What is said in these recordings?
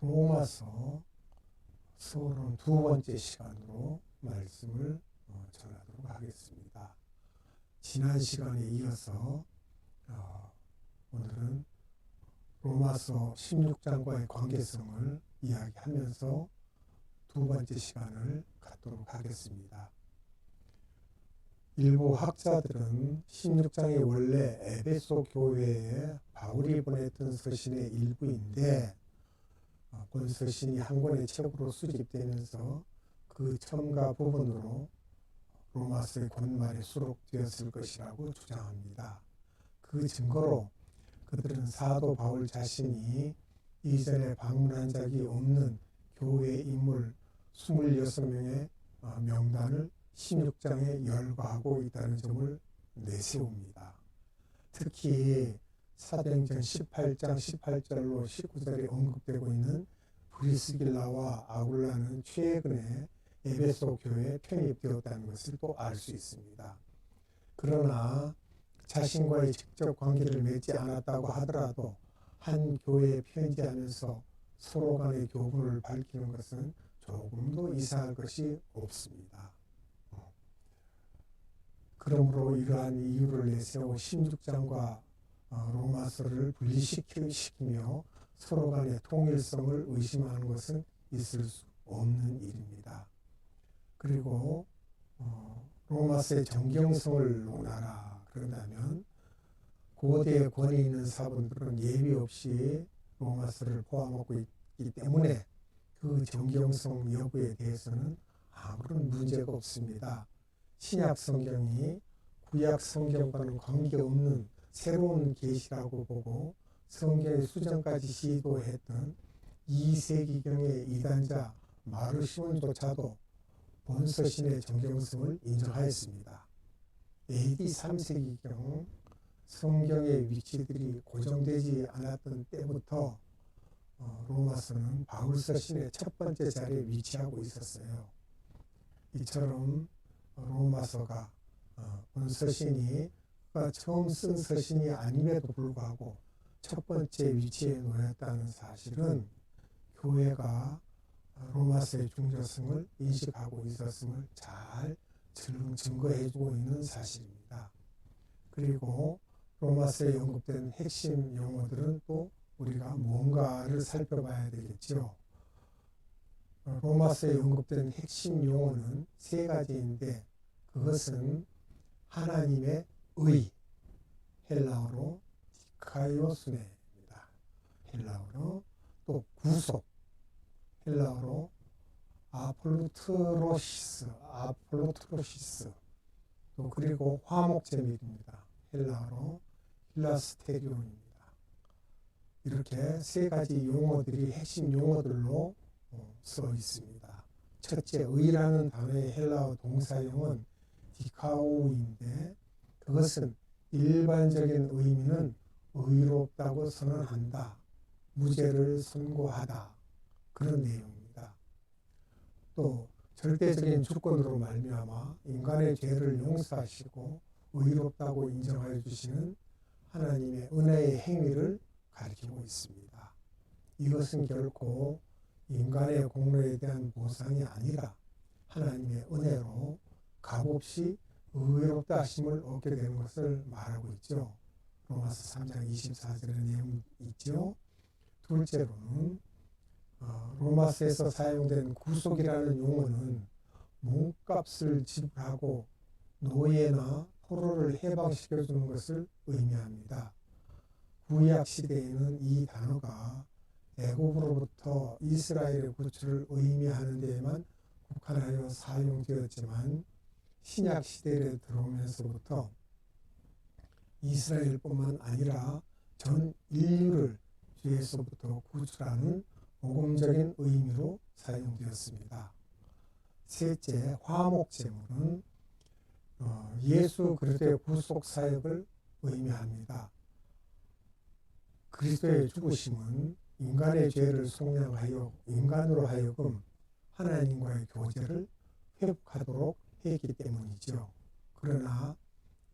로마서 서론 두 번째 시간으로 말씀을 어, 전하도록 하겠습니다. 지난 시간에 이어서 어, 오늘은 로마서 16장과의 관계성을 이야기하면서 두 번째 시간을 갖도록 하겠습니다. 일부 학자들은 16장이 원래 에베소 교회에 바울이 보냈던 서신의 일부인데 어, 본 서신이 한 권의 책으로 수집되면서 그 첨가 부분으로 로마서의 본말에 수록되었을 것이라고 주장합니다. 그 증거로 그들은 사도 바울 자신이 이전에 방문한 적이 없는 교회 인물 26명의 어, 명단을 16장에 열거하고 있다는 점을 내세웁니다. 특히 사도행전 18장 18절로 19절에 언급되고 있는 브리스길라와 아굴라는 최근에 에베소 교회에 편입되었다는 것을 또 알 수 있습니다. 그러나 자신과의 직접 관계를 맺지 않았다고 하더라도 한 교회에 편지하면서 서로 간의 교분을 밝히는 것은 조금도 이상할 것이 없습니다. 그러므로 이러한 이유를 내세워 16장과 어, 로마서를 분리시키며 서로 간의 통일성을 의심하는 것은 있을 수 없는 일입니다. 그리고 어, 로마서의 정경성을 논하라 그런다면 고대의 권위 있는 사본들은 예비 없이 로마서를 포함하고 있기 때문에 그 정경성 여부에 대해서는 아무런 문제가 없습니다. 신약 성경이 구약 성경과는 관계없는 새로운 계시라고 보고 성경의 수정까지 시도했던 2세기경의 이단자 마르시온조차도 본서신의 정경성을 인정하였습니다. AD 3세기경 성경의 위치들이 고정되지 않았던 때부터 어, 로마서는 바울서신의 첫 번째 자리에 위치하고 있었어요. 이처럼 로마서가 어, 본서신이 처음 쓴 서신이 아님에도 불구하고 첫 번째 위치에 놓였다는 사실은 교회가 로마서의 중요성을 인식하고 있었음을 잘 증거해주고 있는 사실입니다. 그리고 로마서에 언급된 핵심 용어들은 또 우리가 뭔가를 살펴봐야 되겠죠. 로마서에 언급된 핵심 용어는 세 가지인데 그것은 하나님의 의, 헬라어로 디카이오스네입니다. 헬라어로 또 구속, 헬라어로 아폴로트로시스, 아폴로트로시스, 또 그리고 화목제밀입니다. 헬라어로 힐라스테리온입니다. 이렇게 세 가지 용어들이 핵심 용어들로 어, 써 있습니다. 첫째, 의라는 단어의 헬라어 동사형은 디카오인데 그것은 일반적인 의미는 의롭다고 선언한다, 무죄를 선고하다 그런 내용입니다. 또 절대적인 주권으로 말미암아 인간의 죄를 용서하시고 의롭다고 인정하여 주시는 하나님의 은혜의 행위를 가리키고 있습니다. 이것은 결코 인간의 공로에 대한 보상이 아니라 하나님의 은혜로 값없이 의롭다 하심을 얻게 되는 것을 말하고 있죠. 로마서 3장 24절의 내용 있죠. 둘째로는 어, 로마서에서 사용된 구속이라는 용어는 몸값을 지불하고 노예나 포로를 해방시켜 주는 것을 의미합니다. 구약 시대에는 이 단어가 애굽으로부터 이스라엘의 구출을 의미하는 데에만 국한하여 사용되었지만 신약 시대에 들어오면서부터 이스라엘뿐만 아니라 전 인류를 죄에서부터 구출하는 복음적인 의미로 사용되었습니다. 셋째, 화목 제물은 어, 예수 그리스도의 구속 사역을 의미합니다. 그리스도의 죽으심은 인간의 죄를 속량하여 인간으로 하여금 하나님과의 교제를 회복하도록 했기 때문이죠. 그러나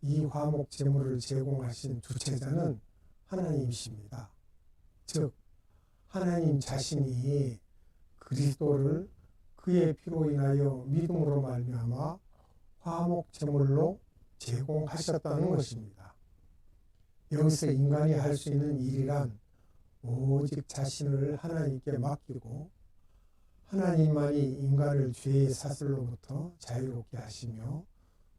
이 화목 제물을 제공하신 주체자는 하나님이십니다. 즉 하나님 자신이 그리스도를 그의 피로 인하여 믿음으로 말미암아 화목 제물로 제공하셨다는 것입니다. 여기서 인간이 할 수 있는 일이란 오직 자신을 하나님께 맡기고 하나님만이 인간을 죄의 사슬로부터 자유롭게 하시며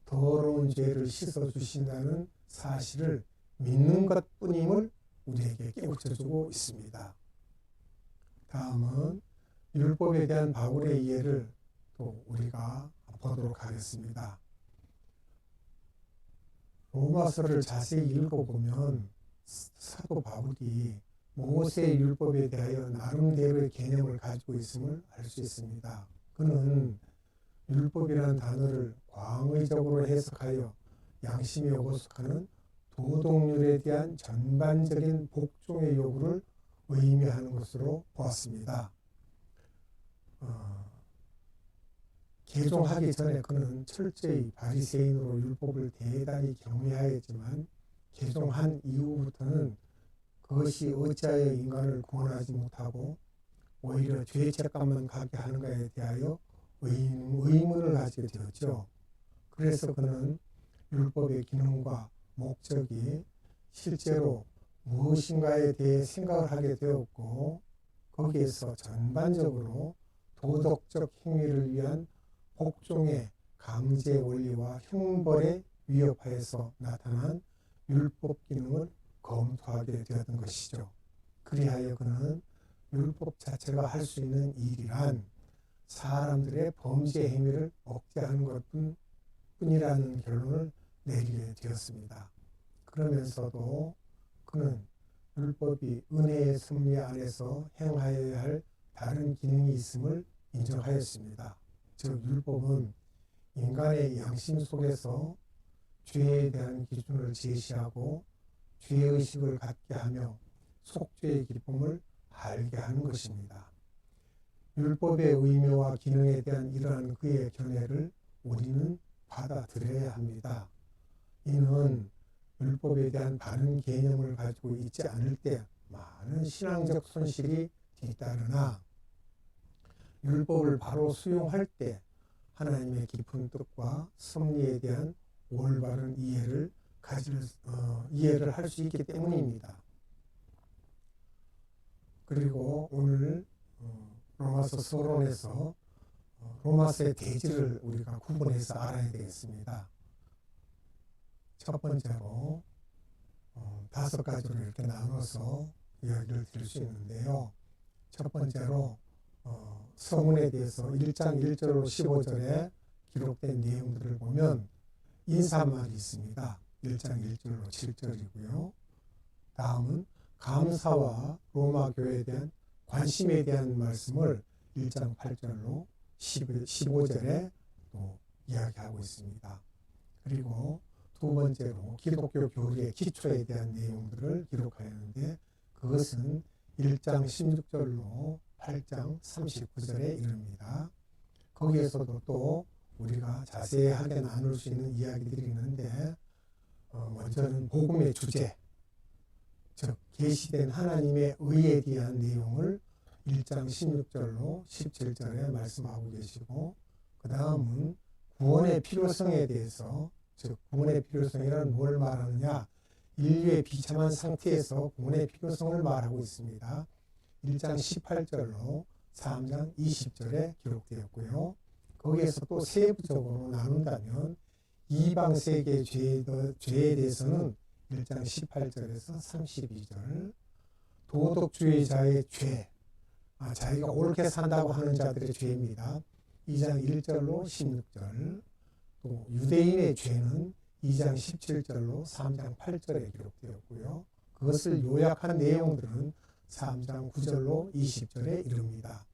더러운 죄를 씻어 주신다는 사실을 믿는 것뿐임을 우리에게 깨우쳐 주고 있습니다. 다음은 율법에 대한 바울의 이해를 또 우리가 보도록 하겠습니다. 로마서를 자세히 읽어보면 사도 바울이 모세의 율법에 대하여 나름대로의 개념을 가지고 있음을 알 수 있습니다. 그는 율법이라는 단어를 광의적으로 해석하여 양심이 오고숙하는 도덕률에 대한 전반적인 복종의 요구를 의미하는 것으로 보았습니다. 어, 개종하기 전에 그는 철저히 바리새인으로 율법을 대단히 경외하였지만 개종한 이후부터는 그것이 어찌하여 인간을 구원하지 못하고 오히려 죄책감만 가게 하는가에 대하여 의문을 가지게 되었죠. 그래서 그는 율법의 기능과 목적이 실제로 무엇인가에 대해 생각을 하게 되었고 거기에서 전반적으로 도덕적 행위를 위한 복종의 강제 원리와 형벌에 위협하여서 나타난 율법 기능을 검토하게 되었던 것이죠. 그리하여 그는 율법 자체가 할 수 있는 일이란 사람들의 범죄 행위를 억제하는 것뿐 뿐이라는 결론을 내리게 되었습니다. 그러면서도 그는 율법이 은혜의 섭리 안에서 행하여야 할 다른 기능이 있음을 인정하였습니다. 즉 율법은 인간의 양심 속에서 죄에 대한 기준을 제시하고 죄의식을 갖게 하며 속죄의 기쁨을 알게 하는 것입니다. 율법의 의미와 기능에 대한 이러한 그의 견해를 우리는 받아들여야 합니다. 이는 율법에 대한 바른 개념을 가지고 있지 않을 때 많은 신앙적 손실이 뒤따르나 율법을 바로 수용할 때 하나님의 깊은 뜻과 섭리에 대한 올바른 이해를 가질 어, 이해를 할 수 있기 때문입니다. 그리고 오늘 어, 로마서 서론에서 어, 로마서의 대지를 우리가 구분해서 알아야 되겠습니다. 첫 번째로 어, 다섯 가지로 이렇게 나눠서 이야기를 드릴 수 있는데요. 첫 번째로 어, 서문에 대해서 1장 1절로 15절에 기록된 내용들을 보면 인사말이 있습니다. 1장 1절로 7절이고요. 다음은 감사와 로마 교회에 대한 관심에 대한 말씀을 1장 8절로 15절에 또 이야기하고 있습니다. 그리고 두 번째로 기독교 교리의 기초에 대한 내용들을 기록하였는데 그것은 1장 16절로 8장 39절에 이릅니다. 거기에서도 또 우리가 자세하게 나눌 수 있는 이야기들이 있는데 어, 먼저는 복음의 주제, 즉 계시된 하나님의 의에 대한 내용을 1장 16절로 17절에 말씀하고 계시고 그 다음은 구원의 필요성에 대해서 즉 구원의 필요성이란 뭘 말하느냐 인류의 비참한 상태에서 구원의 필요성을 말하고 있습니다. 1장 18절로 3장 20절에 기록되었고요. 거기에서 또 세부적으로 나눈다면 이방 세계 죄에, 죄에 대해서는 1장 18절에서 32절 도덕주의자의 죄 아, 자기가 옳게 산다고 하는 자들의 죄입니다. 2장 1절로 16절 또 유대인의 죄는 2장 17절로 3장 8절에 기록되었고요. 그것을 요약한 내용들은 3장 9절로 20절에 이릅니다.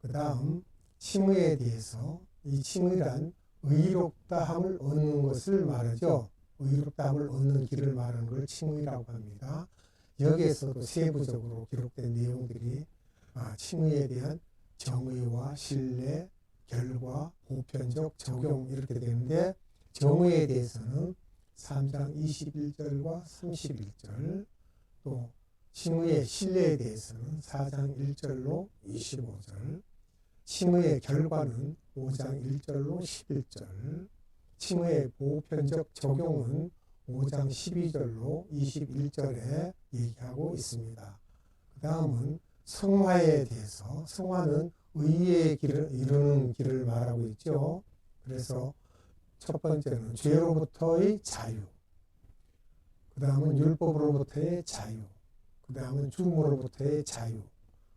그 다음 칭의에 대해서 이 칭의란 의롭다함을 얻는 것을 말하죠. 의롭다함을 얻는 길을 말하는 걸 칭의라고 합니다. 여기에서도 세부적으로 기록된 내용들이 아, 칭의에 대한 정의와 신뢰, 결과, 보편적 적용 이렇게 되는데 정의에 대해서는 3장 21절과 31절 또 칭의의 신뢰에 대해서는 4장 1절로 25절, 칭의의 결과는 5장 1절로 11절, 칭의의 보편적 적용은 5장 12절로 21절에 얘기하고 있습니다. 그 다음은 성화에 대해서 성화는 의의 길을 이루는 길을 말하고 있죠. 그래서 첫 번째는 죄로부터의 자유. 그 다음은 율법으로부터의 자유. 그 다음은 죽음으로부터의 자유.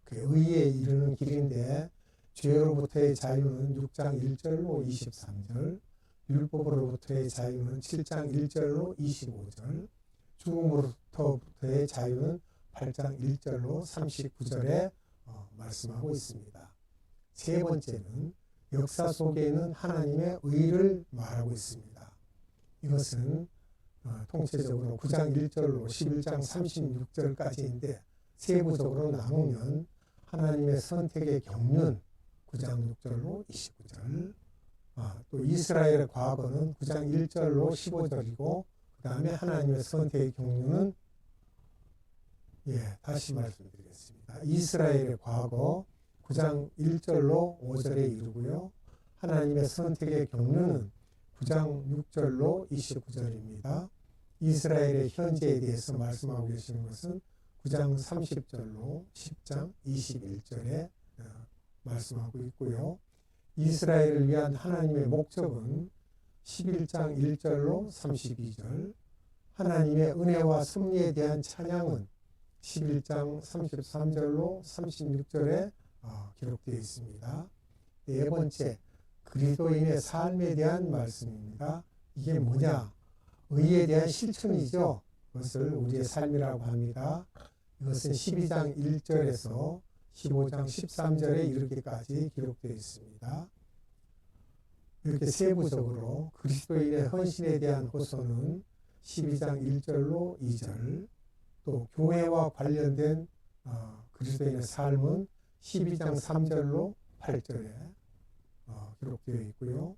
그 의에 이르는 길인데 죄로부터의 자유는 6장 1절로 23절, 율법으로부터의 자유는 7장 1절로 25절, 죽음으로부터의 자유는 8장 1절로 39절에 어, 말씀하고 있습니다. 세 번째는 역사 속에는 하나님의 의를 말하고 있습니다. 이것은 어, 통체적으로 9장 1절로 11장 36절까지인데 세부적으로 나누면 하나님의 선택의 경륜 9장 6절로 29절 아, 또 이스라엘의 과거는 9장 1절로 15절이고 그 다음에 하나님의 선택의 경륜은 예, 다시 말씀드리겠습니다. 이스라엘의 과거 9장 1절로 5절에 이르고요. 하나님의 선택의 경륜은 9장 6절로 29절입니다. 이스라엘의 현재에 대해서 말씀하고 계시는 것은 9장 30절로 10장 21절에 어, 말씀하고 있고요. 이스라엘을 위한 하나님의 목적은 11장 1절로 32절, 하나님의 은혜와 섭리에 대한 찬양은 11장 33절로 36절에 어, 기록되어 있습니다. 네 번째, 그리스도인의 삶에 대한 말씀입니다. 이게 뭐냐? 의에 대한 실천이죠. 그것을 우리의 삶이라고 합니다. 이것은 12장 1절에서 15장 13절에 이르기까지 기록되어 있습니다. 이렇게 세부적으로 그리스도인의 헌신에 대한 호소는 12장 1절로 2절, 또 교회와 관련된 어, 그리스도인의 삶은 12장 3절로 8절에 어, 기록되어 있고요.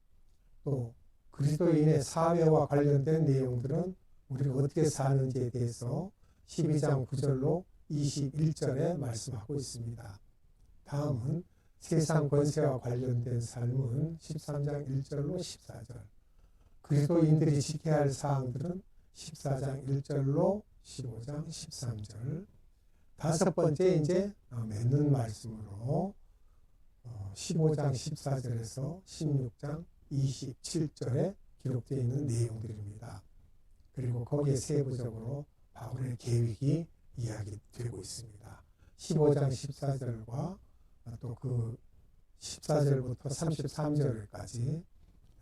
또 그리스도인의 사회와 관련된 내용들은 우리가 어떻게 사는지에 대해서 12장 9절로 21절에 말씀하고 있습니다. 다음은 세상 권세와 관련된 삶은 13장 1절로 14절. 그리스도인들이 지켜야 할 사항들은 14장 1절로 15장 13절. 다섯 번째 이제 어, 맺는 말씀으로 15장 14절에서 16장 27절에 기록되어 있는 내용들입니다. 그리고 거기에 세부적으로 바울의 계획이 이야기되고 있습니다. 15장 14절과 또 그 14절부터 33절까지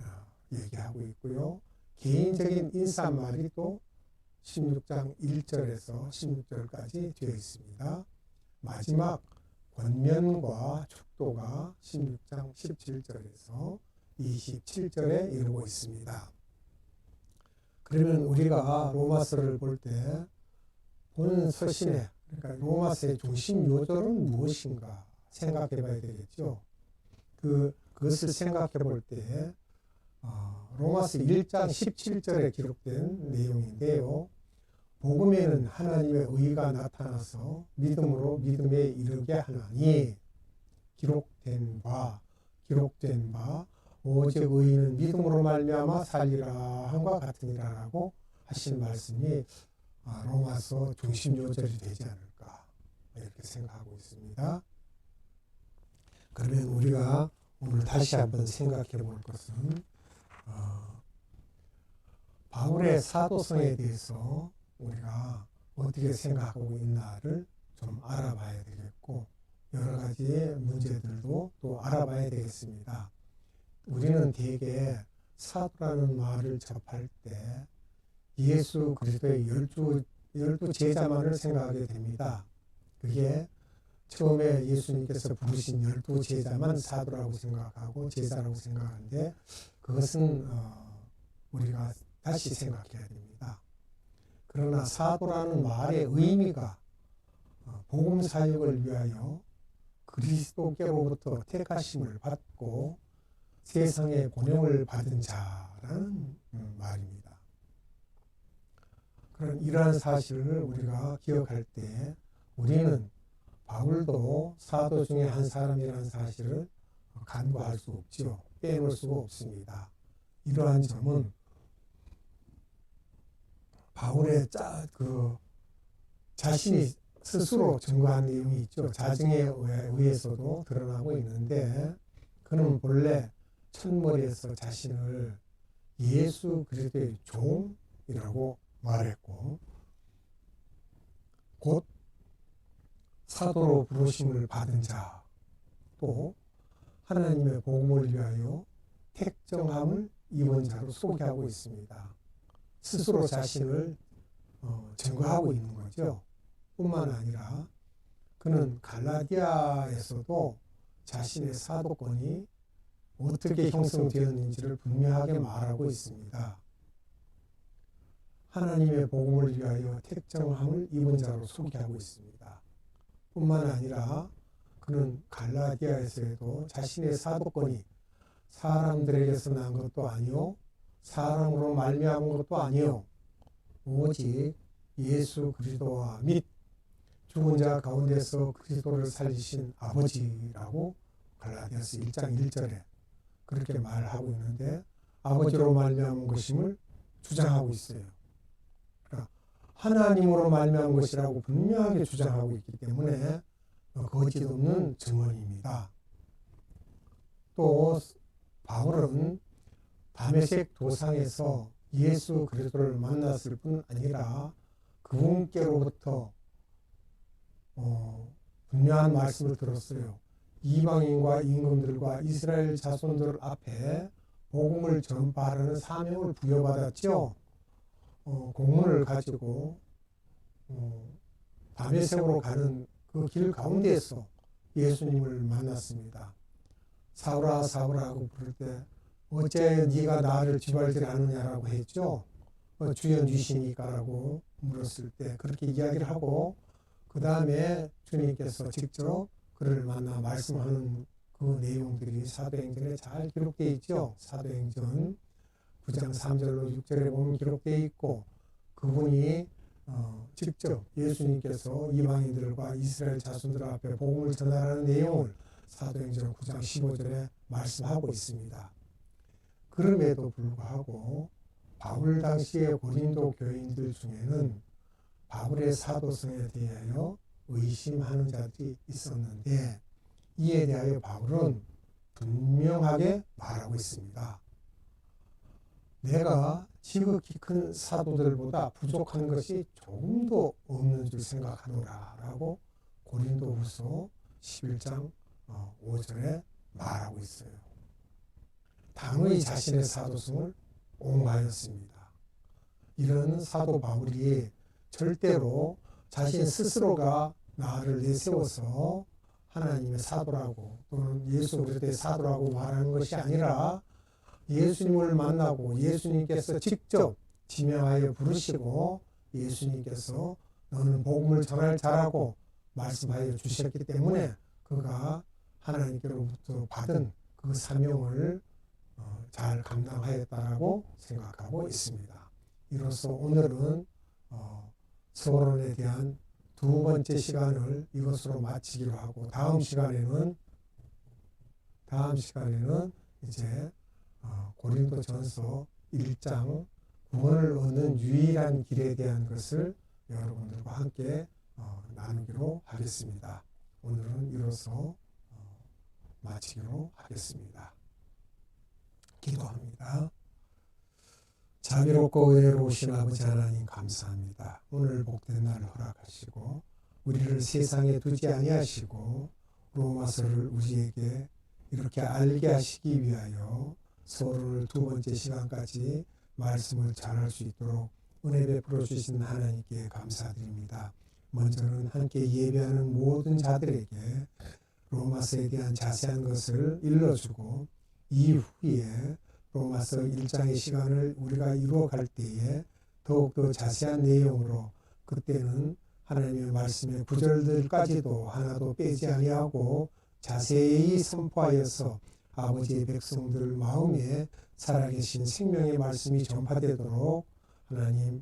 어, 얘기하고 있고요. 개인적인 인사말이 또 16장 1절에서 16절까지 되어 있습니다. 마지막 권면과 축도가 16장 17절에서 27절에 이르고 있습니다. 그러면 우리가 로마서를 볼 때 본 서신에 그러니까 로마서의 중심 요절은 무엇인가 생각해 봐야 되겠죠. 그, 그것을 생각해 볼 때, 어, 로마서 1장 17절에 기록된 내용인데요. 복음에는 하나님의 의가 나타나서 믿음으로 믿음에 이르게 하나니 기록된 바 기록된 바 오직 의인은 믿음으로 말미암아 살리라 한과 같으니라라고 하신 말씀이 아, 로마서 중심 요절이 되지 않을까 이렇게 생각하고 있습니다. 그러면 우리가 오늘 다시 한번 생각해 볼 것은 어, 바울의 사도성에 대해서 우리가 어떻게 생각하고 있나를 좀 알아봐야 되겠고 여러 가지의 문제들도 또 알아봐야 되겠습니다. 우리는 대개 사도라는 말을 접할 때 예수 그리스도의 열두 열두 제자만을 생각하게 됩니다. 그게 처음에 예수님께서 부르신 열두 제자만 사도라고 생각하고 제자라고 생각하는데 그것은 어, 우리가 다시 생각해야 됩니다. 그러나 사도라는 말의 의미가 어, 복음 사역을 위하여 그리스도께로부터 택하심을 받고 세상의 권용을 받은 자라는 음, 말입니다. 이러한 사실을 우리가 기억할 때 우리는 바울도 사도 중에 한 사람이라는 사실을 간과할 수 없지요. 빼놓을 수가 없습니다. 이러한 점은 바울의 짜, 그 자신이 스스로 증거한 내용이 있죠. 자증에 의해서도 드러나고 있는데 그는 본래 첫머리에서 자신을 예수 그리스도의 종이라고 말했고 곧 사도로 부르심을 받은 자, 또 하나님의 복음을 위하여 택정함을 입은 자로 소개하고 있습니다. 스스로 자신을 어, 증거하고 있는 거죠. 뿐만 아니라 그는 갈라디아에서도 자신의 사도권이 어떻게 형성되었는지를 분명하게 말하고 있습니다. 하나님의 복음을 위하여 택정함을 입은 자로 소개하고 있습니다. 뿐만 아니라 그는 갈라디아에서도 자신의 사도권이 사람들에게서 난 것도 아니요 사람으로 말미암은 것도 아니요 오직 예수 그리스도와 및 죽은 자 가운데서 그리스도를 살리신 아버지라고 갈라디아서 1장 1절에 그렇게 말하고 있는데 아버지로 말미암은 것임을 주장하고 있어요. 하나님으로 말미암은 것이라고 분명하게 주장하고 있기 때문에 거짓 없는 증언입니다. 또 바울은 다메섹 도상에서 예수 그리스도를 만났을 뿐 아니라 그분께로부터 어, 분명한 말씀을 들었어요. 이방인과 임금들과 이스라엘 자손들 앞에 복음을 전파하는 사명을 부여받았죠. 어, 공문을 가지고 어, 다메섹으로 가는 그 길 가운데에서 예수님을 만났습니다. 사울아 사울아 하고 부를 때 어째 네가 나를 지발질 않느냐라고 했죠. 어, 주여 주시니까라고 물었을 때 그렇게 이야기를 하고 그 다음에 주님께서 직접 그를 만나 말씀하는 그 내용들이 사도행전에 잘 기록되어 있죠. 사도행전 9장 3절로 6절에 보면 기록되어 있고 그분이 어, 직접 예수님께서 이방인들과 이스라엘 자손들 앞에 복음을 전하라는 내용을 사도행전 9장 15절에 말씀하고 있습니다. 그럼에도 불구하고 바울 당시의 고린도 교인들 중에는 바울의 사도성에 대하여 의심하는 자들이 있었는데 이에 대하여 바울은 분명하게 말하고 있습니다. 내가 지극히 큰 사도들보다 부족한 것이 조금도 없는 줄 생각하노라 라고 고린도 후서 11장 5절에 어, 말하고 있어요. 당의 자신의 사도성을 옹호하였습니다. 이런 사도 바울이 절대로 자신 스스로가 나를 내세워서 하나님의 사도라고 또는 예수 그리스도의 사도라고 말하는 것이 아니라 예수님을 만나고 예수님께서 직접 지명하여 부르시고 예수님께서 너는 복음을 전할 자라고 말씀하여 주셨기 때문에 그가 하나님께로부터 받은 그 사명을 어, 잘 감당하였다라고 생각하고 있습니다. 이로써 오늘은 어, 서론에 대한 두 번째 시간을 이것으로 마치기로 하고 다음 시간에는 다음 시간에는 이제 어, 고린도전서 1장 구원을 얻는 유일한 길에 대한 것을 여러분들과 함께 어, 나누기로 하겠습니다. 오늘은 이로써 어, 마치기로 하겠습니다. 기도합니다. 자비롭고 은혜로우신 아버지 하나님 감사합니다. 오늘 복된 날을 허락하시고 우리를 세상에 두지 아니하시고 로마서를 우리에게 이렇게 알게 하시기 위하여 서로를 두 번째 시간까지 말씀을 잘할 수 있도록 은혜 베풀어 주신 하나님께 감사드립니다. 먼저는 함께 예배하는 모든 자들에게 로마서에 대한 자세한 것을 일러주고 이후에 로마서 1장의 시간을 우리가 이루어갈 때에 더욱더 자세한 내용으로 그때는 하나님의 말씀의 구절들까지도 하나도 빼지 아니하고 자세히 선포하여서 아버지의 백성들 마음에 살아계신 생명의 말씀이 전파되도록 하나님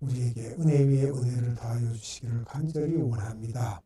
우리에게 은혜 위에 은혜를 더하여 주시기를 간절히 원합니다.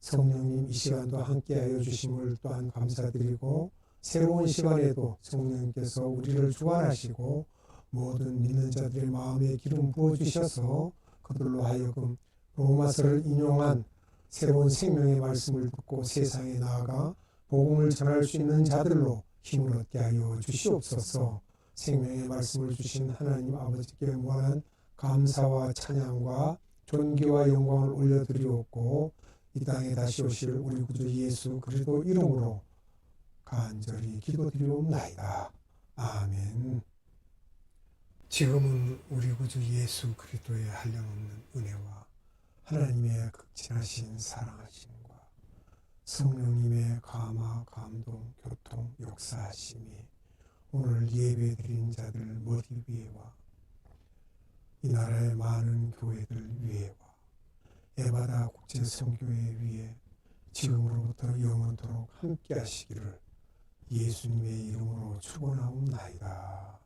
성령님 이 시간도 함께하여 주심을 또한 감사드리고 새로운 시간에도 성령님께서 우리를 주관하시고 모든 믿는 자들의 마음에 기름 부어 주셔서 그들로 하여금 로마서를 인용한 새로운 생명의 말씀을 듣고 세상에 나아가 복음을 전할 수 있는 자들로 힘을 얻게 하여 주시옵소서. 생명의 말씀을 주신 하나님 아버지께 무한한 감사와 찬양과 존귀와 영광을 올려드리옵고 이 땅에 다시 오실 우리 구주 예수 그리스도 이름으로 간절히 기도드리옵나이다. 아멘. 지금은 우리 구주 예수 그리스도의 한량없는 은혜와 하나님의 극진하신 사랑하심과 성령님의 감화, 감동, 교통, 역사하심이 오늘 예배드린 자들 머리 위에와 이 나라의 많은 교회들 위에와 에바다 국제 선교회 위에 지금으로부터 영원토록 함께 하시기를 예수님의 이름으로 축원하옵나이다.